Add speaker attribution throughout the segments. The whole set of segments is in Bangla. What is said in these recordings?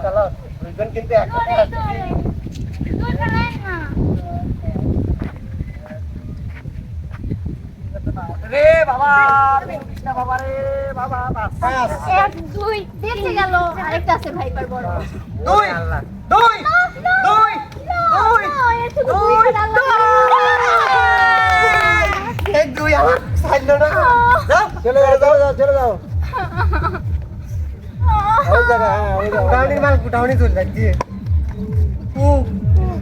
Speaker 1: চালাও কিন্তু
Speaker 2: এক দুই দেখে গেল বড়
Speaker 1: দুই দুই দুই চলে যাও চলে যাও চলে যাও জায়গা হ্যাঁ মাল কুটাউনি চলে যাচ্ছে।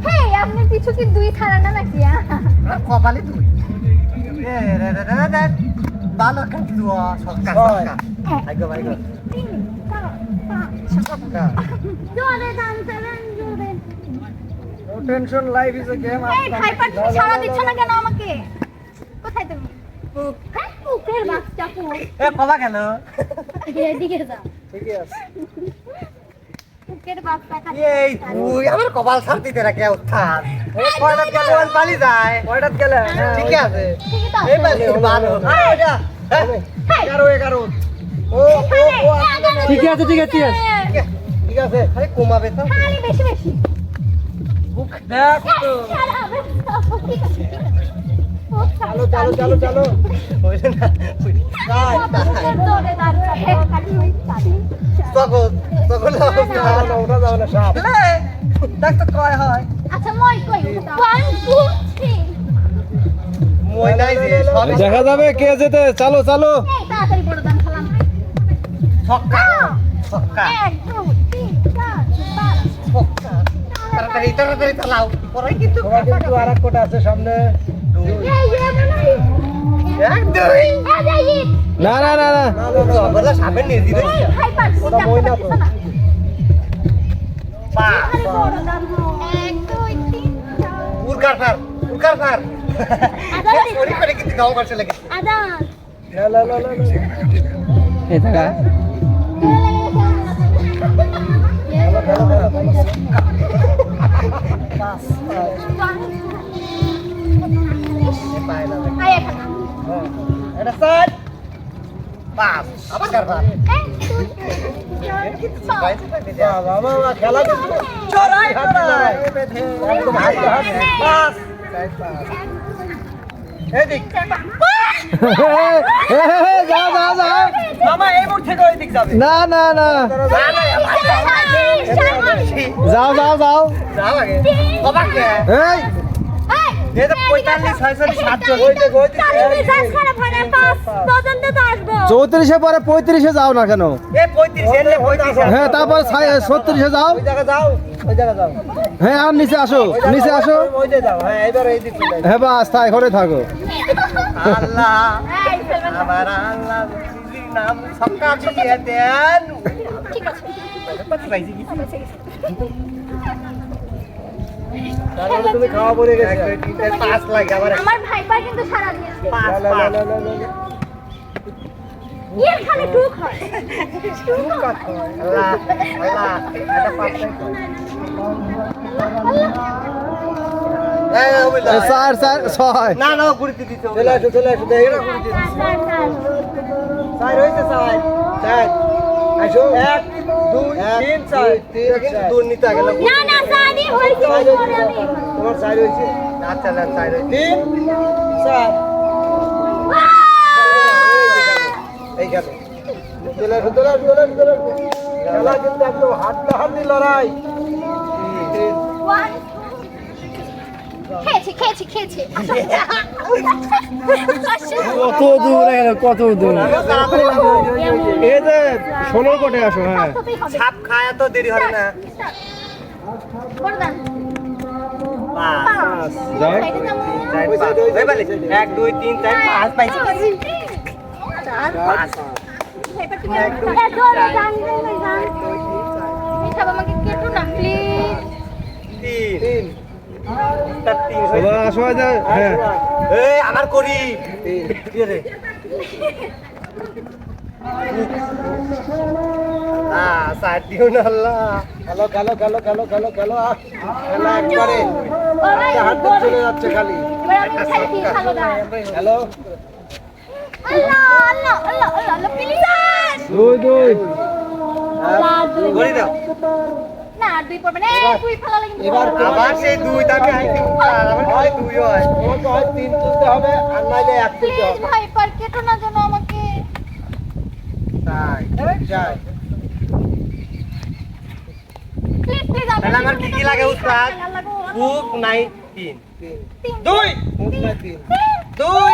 Speaker 2: হেই আপনার পিছু কি দুই থানা না নাকি
Speaker 1: কপালে ভালো কিন্তু সরকার সরকার। No tension life is a game
Speaker 2: এই ভাইপার তুমি সারা দিচ্ছ না কেন আমাকে? কোথায় তুমি? হ্যাঁ পুকের বাচ্চা পুক
Speaker 1: এ কবা কেন?
Speaker 2: এদিকে যাও।
Speaker 1: ঠিক আছে এই তুই আমার কপাল সার দিতে না কে উত্থান কয়টাত গেলে ওই পালি যায় কয়টাত গেলে ঠিক আছে এই পালি ভালো এগারো এগারো ও ও ও আসলে
Speaker 3: আছে ঠিক আছে ঠিক আছে
Speaker 1: ঠিক আছে আরে কমাবে তো
Speaker 2: বেশি বেশি
Speaker 1: দেখ তো
Speaker 2: চালো
Speaker 1: চালো চালো। চালো চালো হইছে না। যাই তখন তখন ওটা যাও না সাপ। দেখ তো কয় হয়।
Speaker 2: আচ্ছা মই কই ওয়ান টু থ্রি
Speaker 1: মই নাই যে সব
Speaker 3: দেখা যাবে কে যেতে। চালো চালো।
Speaker 2: তাড়াতাড়ি
Speaker 1: তাড়াতাড়ি তাড়াতাড়ি চালাও। পরে কিন্তু
Speaker 3: আর এক কোটা আছে সামনে। না না না না
Speaker 1: পায় না এটা আবার
Speaker 2: চার পাঁচ
Speaker 1: বাবা বাবা খেলা ওই দিক যাবে
Speaker 3: না না না যাও যাও যাও
Speaker 1: যাও
Speaker 3: চৌত্রিশে পরে পঁয়ত্রিশে যাও না কেন
Speaker 1: এই 35 এলে 35
Speaker 3: হ্যাঁ তারপরে ছত্রিশে যাও
Speaker 1: যাও ওই জায়গা যাও
Speaker 3: হ্যাঁ আর নিচে আসো নিচে আসো
Speaker 1: হ্যাঁ এবার এই দিক চলে
Speaker 3: হ্যাঁ বাস তাই ঘরে থাকো
Speaker 1: আল্লাহ আমার আল্লাহ বুঝির নাম সবকা দিয়ে দেন পাতি পাইছি কি তাহলে তুমি খাওয়া পড়ে গেছে। পাঁচ লাগে আবার
Speaker 2: আমার ভাইপা কিন্তু সারা দিয়েছে
Speaker 1: পাঁচ পাঁচ।
Speaker 2: এর খালি টুক হয়। টুক হয়।
Speaker 1: আল্লাহ আল্লাহ এটা পাঁচ এই ওই
Speaker 3: এই চার চার ছয়
Speaker 1: না না গুড়িতে দিতে চলে আসো চলে আসো দেখে না গুড়িতে চার হয়েছে চার আসো এক দুই তিন চার। দুর্নীতি আগে না
Speaker 2: না সাদি হইছে
Speaker 1: তোমার চার হয়েছে? আচ্ছা না চার তিন চার। এই গেল। চলে আসো খেলা কিন্তু একদম হাড্ডাহাড্ডি লড়াই। তিন
Speaker 2: ওয়ান খেয়েছি খেয়েছি খেয়েছি
Speaker 3: কত দূর গেল কত দূর এই যে ষোলো কোটে আসো হ্যাঁ
Speaker 1: সাপ খায় তো দেরি হবে না হয়ে? এক দুই তিন চার পাঁচ পাইছি
Speaker 2: চার
Speaker 1: পাঁচ
Speaker 2: আমাকে কেটো না প্লিজ
Speaker 1: তিন
Speaker 3: হ্যাঁ
Speaker 1: আমার করি। দিও না আল্লাহ। খেলো খেলো আহ, খেলা একবারে। হাত চলে যাচ্ছে খালি। হ্যালো?
Speaker 2: আল্লাহ আল্লাহ আল্লাহ আল্লাহ আল্লাহ প্লিজ।
Speaker 3: দুই দুই।
Speaker 2: দুই
Speaker 1: গড়ি দাও।
Speaker 2: না আর দুই পড়বে না। এই, দুই ফেলা লাগে
Speaker 3: এবার
Speaker 1: আবার সেই দুই তাকে আইতে উঠার আবার খালি দুই হয়।
Speaker 3: তোমাকে হয় তিন তুলতে হবে আর নাইলে এক তুলতে হবে।
Speaker 2: ভাই পার কেটো না যেন আমাকে।
Speaker 1: তাই যাই।
Speaker 2: প্লিজ প্লিজ
Speaker 1: তাহলে আমার কি কি লাগে উস্তাদ? বুক নাই তিন। দুই।
Speaker 3: মুখ নাই তিন।
Speaker 1: দুই।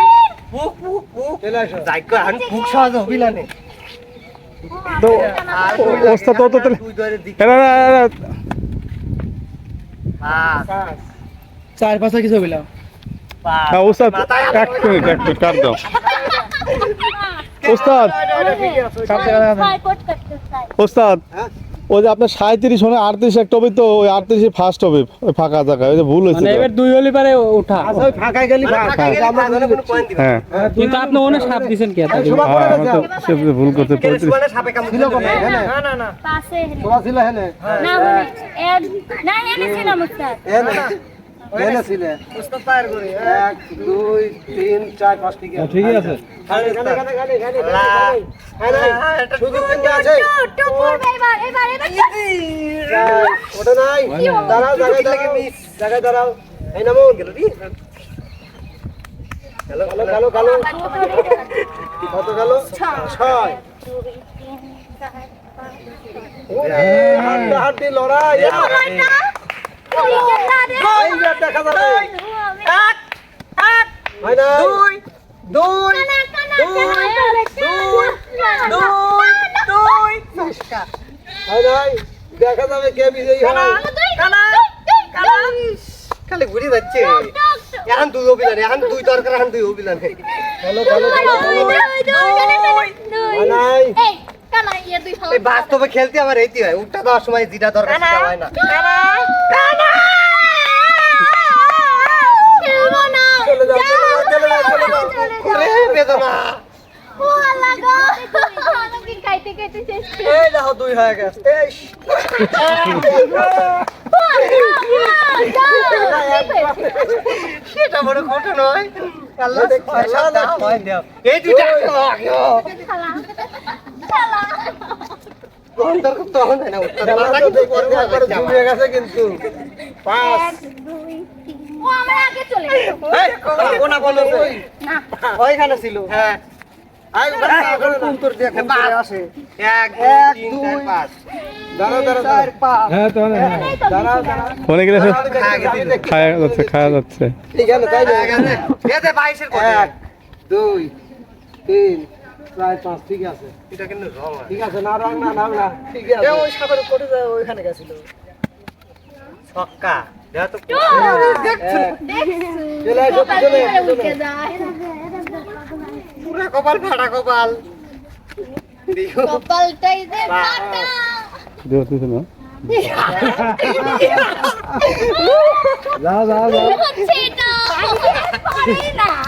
Speaker 1: বুক বুক বুক।
Speaker 3: চলে আসো।
Speaker 1: যাই কর আমি বুক সহজ হবিলা নে।
Speaker 3: তো ও- ওস্তাদ তো তো
Speaker 4: চার পাঁচটা কিছু
Speaker 1: পাঁচ
Speaker 3: হ্যাঁ ওস্তাদ এক মিনিট এক মিনিট কাট দাও। ওস্তাদ।
Speaker 2: চাই
Speaker 3: ওস্তাদ।
Speaker 1: হ্যাঁ?
Speaker 3: ওই যে আপনার সাঁত্রিশ হলে আটত্রিশ একটা হবে তো ওই আটত্রিশে ফার্স্ট হবে ওই ফাঁকা জায়গায় ওই যে ভুল হয়েছে
Speaker 4: মানে এবার দুই হলে পারে ওঠা।
Speaker 3: ফাঁকায় গেলি
Speaker 1: মানে ফাঁকা গেলে ফাঁকা কোনো পয়েন্ট দিবে না।
Speaker 3: হ্যাঁ।
Speaker 4: কিন্তু আপনি ওনে সাপ দিছেন কে তাকে
Speaker 3: হ্যাঁ সে ভুল করতে পঁয়ত্রিশ।
Speaker 1: সুবানে সাপে কামড় দিলে হবে? না না না
Speaker 2: পাশে
Speaker 3: ছিল হেনে
Speaker 2: না হলে না হেলে ছিল মুস্তাদ
Speaker 3: হেনে হেনে ছিল।
Speaker 1: উস্তাদ পায়ের করে
Speaker 3: এক দুই তিন চার পাঁচ ঠিক আছে। ঠিকই আছে। সুযোগ কিন্তু আছে।
Speaker 2: টু পড়বে এবার এবার এবার
Speaker 3: ওটা নাই। দাঁড়াও জায়গায় দাঁড়াও। জায়গায় দাঁড়াও। এই নামো। গেল গেল গেল গেল কত গেল ছয়। হাড্ডি হাড্ডি লড়াই।
Speaker 1: দুই
Speaker 3: দেখা যাবে কে
Speaker 1: খালি ঘুরে যাচ্ছে এখন দুই অভিযান এখন দুই দরকার এখন দুই অভিযান বাস্তবে খেলতে আমার এইটি হয়। উঠটা দেওয়ার সময় যেটা দরকার হয় না।
Speaker 3: দুই হয়ে গেছে এই
Speaker 1: সেটা বড় কথা নয় এই দুইটা
Speaker 3: কিন্তু পাঁচ
Speaker 2: ও আমার আগে চলে
Speaker 1: ওইখানে ছিল। হ্যাঁ।
Speaker 4: হ্যাঁ
Speaker 5: অনেক
Speaker 1: খায়া
Speaker 5: খাওয়া যাচ্ছে। খাওয়া যাচ্ছে
Speaker 3: দুই তিন। চার পাঁচ ঠিক আছে
Speaker 1: এটা কিন্তু রং
Speaker 3: ঠিক আছে না রং না নাম না ঠিক আছে ওই সাগর করে যায় ওইখানে গেছিল
Speaker 1: ছক্কা পুরা কপাল ফাটা কপাল
Speaker 2: কপালটাই যে ফাটা
Speaker 5: দেওয়া কিছু না
Speaker 3: যাও যাও যাও
Speaker 2: হচ্ছে এটা পারি না
Speaker 1: এ দেখো অভিলাষ
Speaker 3: এ,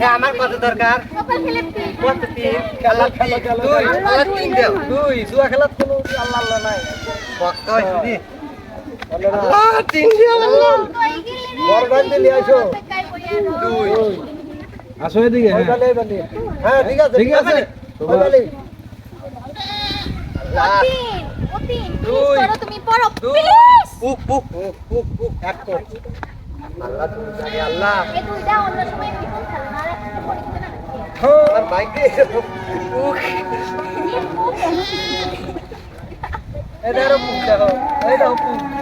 Speaker 2: হ্যাঁ, আমার
Speaker 1: হ্যাঁ, কত দরকার দুই
Speaker 3: জুয়া খেলার কোনো আল্লাহ আল্লাহ নাই
Speaker 1: পক্কা হয়েছে দি
Speaker 3: আল্লাহ
Speaker 1: তিন দিও আল্লাহ
Speaker 3: বড় ডান দিয়ে
Speaker 2: দাও
Speaker 1: দুই
Speaker 4: আসো এদিকে।
Speaker 3: হ্যাঁ ঠিক আছে ঠিক আছে।
Speaker 1: দিয়ে
Speaker 3: দেখো পুক।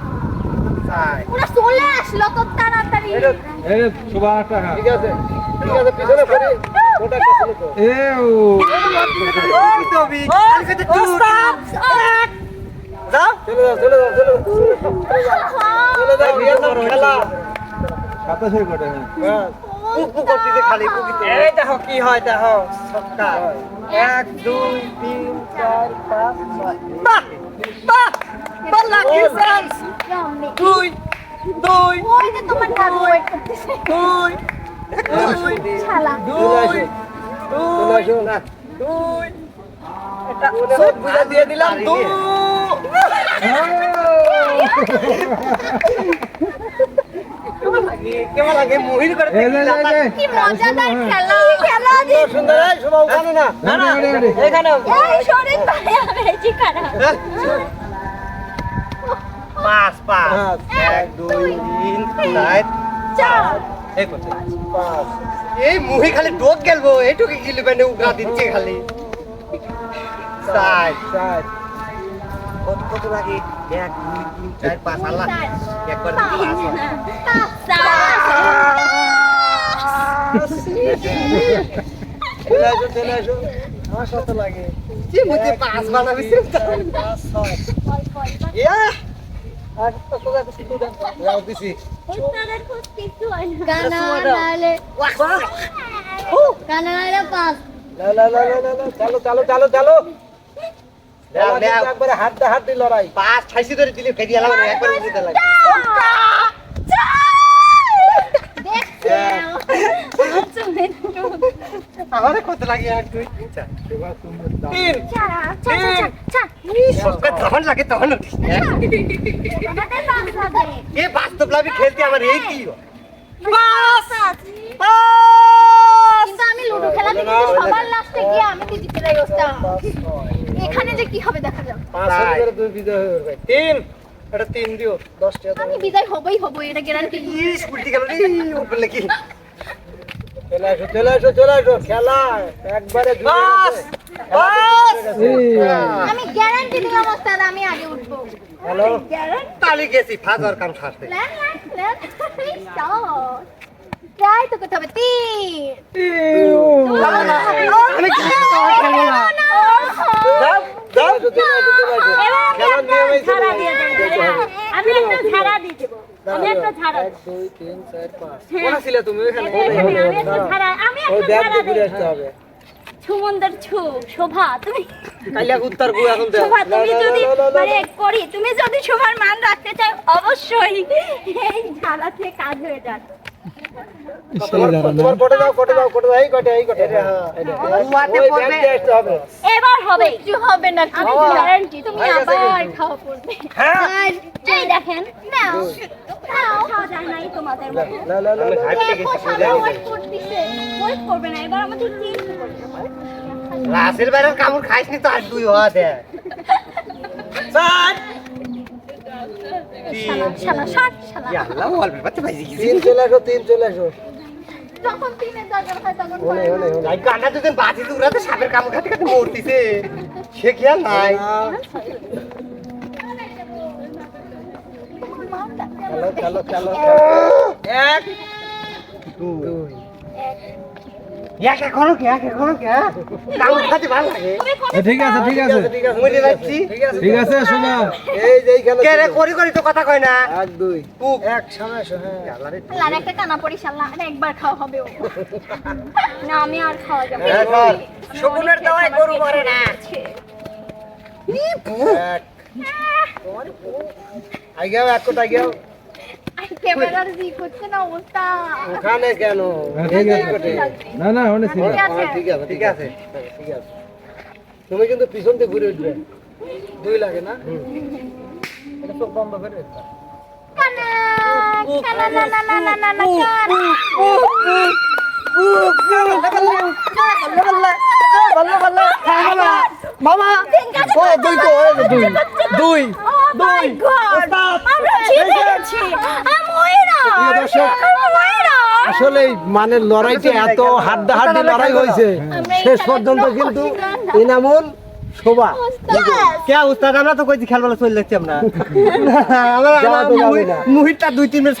Speaker 2: ওরা চলে আসলো তো তাড়াতাড়ি।
Speaker 4: এই যে টাকা।
Speaker 3: ঠিক আছে ঠিক আছে পিছনে ফেরি। ওটা একটা তো।
Speaker 4: এ ও।
Speaker 1: ওই তো বি আজকে তো টু যাও
Speaker 3: চলে যাও চলে যাও চলে যাও চলে যাও ভিয়েতনাম খেলা
Speaker 4: সাতাশের কোটে
Speaker 3: হ্যাঁ
Speaker 1: পুক করতেছে খালি পুকিতে এই দেখো কি হয় দেখো সবকা এক দুই তিন চার পাঁচ ছয়। বাহ বাহ। লাকি চান্স দুই দুই
Speaker 2: ওই যে তোমার ওয়েট করতেছে
Speaker 1: দুই দুই
Speaker 2: শালা।
Speaker 1: দুই
Speaker 3: না
Speaker 1: দুই এটা সব বুঝা দিয়ে দিলাম দুই কেমন লাগে? মুহির করে
Speaker 2: কি মজাদার খেলা। খেলা দি
Speaker 3: সুন্দর। সুন্দর এই শোভা ওখানে না
Speaker 1: না। এখানে।
Speaker 2: এই শরীর পায়ে হয়েছে খারাপ।
Speaker 1: পাঁচ পাঁচ। এক দুই তিন চার
Speaker 2: চার।
Speaker 1: এই
Speaker 3: পাঁচ
Speaker 1: এই মুহি খালি ডোক গেলবো এইটুকু গিলি মানে উগরা দিচ্ছে খালি। চার।
Speaker 3: চার।
Speaker 1: কত কত লাগে? এক দুই তিন চার পাঁচ আল্লাহ। একবার
Speaker 2: পাঁচ।
Speaker 3: লাগে।
Speaker 1: কি মুতে পাঁচ বানাবি
Speaker 3: চালো চালো চালো চালো।
Speaker 1: দাও দাও
Speaker 3: একবারে হাত দা হাত দিয়ে লড়াই।
Speaker 1: পাঁচ ঠাইছি ধরে দিলে ফেরি একবার দিতে লাগে আমারে কত লাগে এক দুই তিন। চার তিন। সবকা তখন লাগে তখন উঠিস না। এ বাস্তব লাভি খেলতে আমার এই কি? হয়?
Speaker 2: কিন্তু আমি লুডো খেলা দেখি সবার লাস্টে গিয়ে আমি তো জিতে যাই ওটা এখানে যে কি হবে দেখা যাবে
Speaker 3: পাঁচ হাজার করে দুই বিজয় হয়ে যাবে
Speaker 1: তিন। এটা তিন দিও
Speaker 3: দশ টাকা
Speaker 2: আমি বিদায় হবই হব এটা গ্যারান্টি
Speaker 1: ইস উল্টি গেল রে উঠলে কি
Speaker 3: চলে আসো চলে আসো চলে আসো। খেলা একবারে
Speaker 1: বাস বাস।
Speaker 2: আমি গ্যারান্টি দিলাম ওস্তাদ আমি আগে উঠবো।
Speaker 3: হ্যালো?
Speaker 2: গ্যারান্টি
Speaker 1: তালি গেছি ফাজার কাম সারতে
Speaker 2: প্ল্যান প্ল্যান প্ল্যান ট্রাই তো করতে হবে। তিন।
Speaker 1: আমি খেলব না।
Speaker 2: সুমন্দর ছু শোভা তুমি
Speaker 1: উত্তর এখন
Speaker 2: শোভা তুমি যদি মানে করি তুমি যদি শোভার মান রাখতে চাও অবশ্যই এই ঝাড়া থেকে কাজ হয়ে যাবে। এবার হবে। কিছু হবে না আমি গ্যারান্টি তুমি আবার খাওয়া পড়বে।
Speaker 1: হ্যাঁ।
Speaker 2: এই দেখেন নাও। নাও। খাওয়া যায় নাই তোমাদের মতো।
Speaker 3: লা লা লা লা।
Speaker 2: দেখো সবাই ওয়েট করবে না এবার আমাদের চেঞ্জ
Speaker 1: রাসেল বাইরের কামড় খাইস নি তো আর দুই হওয়া দে চার
Speaker 2: শালা শালা শালা
Speaker 1: ইয়াল্লা অল্প বাচ্চা পাইছি
Speaker 3: তিন চলে আসো তিন চলে আসো।
Speaker 2: যখন তিনের দরকার হয় তখন
Speaker 1: সাপের কামড় খাতে খাতে মরতিছে। সে খেয়াল নাই?
Speaker 3: চলো চলো চলো
Speaker 1: এক
Speaker 3: দুই।
Speaker 1: এক
Speaker 4: ঠিক আছে ঠিক আছে।
Speaker 3: ঠিক আছে
Speaker 1: মরে যাচ্ছি
Speaker 3: ঠিক আছে।
Speaker 4: ঠিক আছে সুমা
Speaker 3: এই যে
Speaker 1: কে রে করি করি তো কথা কয় না।
Speaker 3: এক দুই
Speaker 1: কুক
Speaker 3: এক হ্যাঁ
Speaker 2: লাল একটা কানা পড়ি শালা। একবার খাওয়া হবে ও। না আমি আর খাওয়া যাবে
Speaker 1: হ্যাঁ, শকুনের দাওয়ায় গরু মরে না।
Speaker 2: আছে।
Speaker 3: এক। আইগাও এক কোটা আইগাও ওখানে কেন
Speaker 4: হ্যাঁ, না না অনেক
Speaker 2: ঠিক আছে।
Speaker 3: হ্যাঁ, ঠিক আছে
Speaker 1: ঠিক আছে
Speaker 3: হ্যাঁ, ঠিক আছে তুমি কিন্তু পিছন দিয়ে ঘুরে উঠবে দুই লাগে না এটা চোখ বন্ধ করে
Speaker 2: কানা কানা না না না না না না কানা
Speaker 1: মামা তো দুই
Speaker 3: মানে লড়াইটা এত হাড্ডাহাড্ডি লড়াই হয়েছে। শেষ পর্যন্ত কিন্তু
Speaker 2: এনামুল
Speaker 3: ইনামুল শোভা
Speaker 1: কে উস্তাদ? আমরা তো কইছি খেলবেলা চলে যাচ্ছি আমরা। মুহিতটা দুই তিন মিনিট